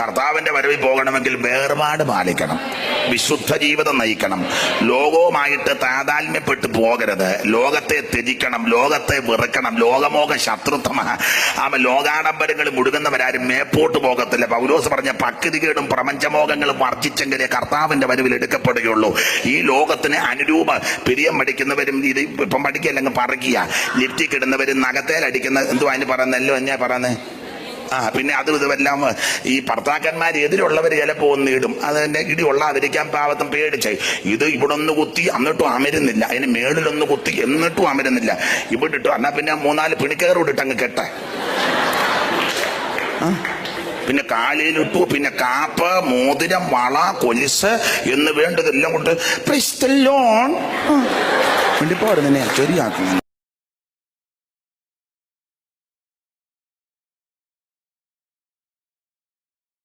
കർത്താവിന്റെ വരവിൽ പോകണമെങ്കിൽ വേർപാട് പാലിക്കണം. വിശുദ്ധ ജീവിതം നയിക്കണം. ലോകവുമായിട്ട് താതാത്മ്യപ്പെട്ട് പോകരുത്. ലോകത്തെ ത്യജിക്കണം. ലോകത്തെ വെറുക്കണം. ലോകമോക ശത്രുത്വമാണ് ആമ ലോകാഡംബരങ്ങൾ മുഴുകുന്നവരാരും മേപ്പോട്ട് പോകത്തില്ല. പൗലോസ് പറഞ്ഞ പക്തികേടും പ്രപഞ്ചമോഹങ്ങളും വർജിച്ചെങ്കിലേ കർത്താവിന്റെ വരവിൽ എടുക്കപ്പെടുകയുള്ളൂ. ഈ ലോകത്തിന് അനുരൂപ പിരിയം പഠിക്കുന്നവരും ഇത് ഇപ്പം പഠിക്കല്ലെങ്കിൽ പറയുക ലിഫ്റ്റിൽ കിടുന്നവരും നഖത്തേലടിക്കുന്ന എന്തുവാ അതിന് പറയുന്നല്ലോ എന്നാ പറയുന്നത്? ആ പിന്നെ അതും ഇതുമെല്ലാം ഈ ഭർത്താക്കന്മാർ എതിരുള്ളവർ ചിലപ്പോൾ ഒന്ന് ഇടും അത് തന്നെ ഇടി അവരിക്കാൻ പാവത്തം പേടിച്ചായി ഇത് ഇവിടെ ഒന്ന് കുത്തി എന്നിട്ടും അമരുന്നില്ല. അതിന് മേളിലൊന്ന് കുത്തി എന്നിട്ടും അമരുന്നില്ല. ഇവിടെ ഇട്ടു എന്നാ പിന്നെ മൂന്നാൽ പിണിക്കയറോട് ഇട്ടങ്ങ് കെട്ടെ. പിന്നെ കാലിലിട്ടു പിന്നെ കാപ്പ് മോതിരം വള കൊലിസ് എന്ന് വേണ്ടതെല്ലാം കൊണ്ട് ലോൺ. വേണ്ടി പോരുന്നതിനെ ശരിയാക്കുന്നു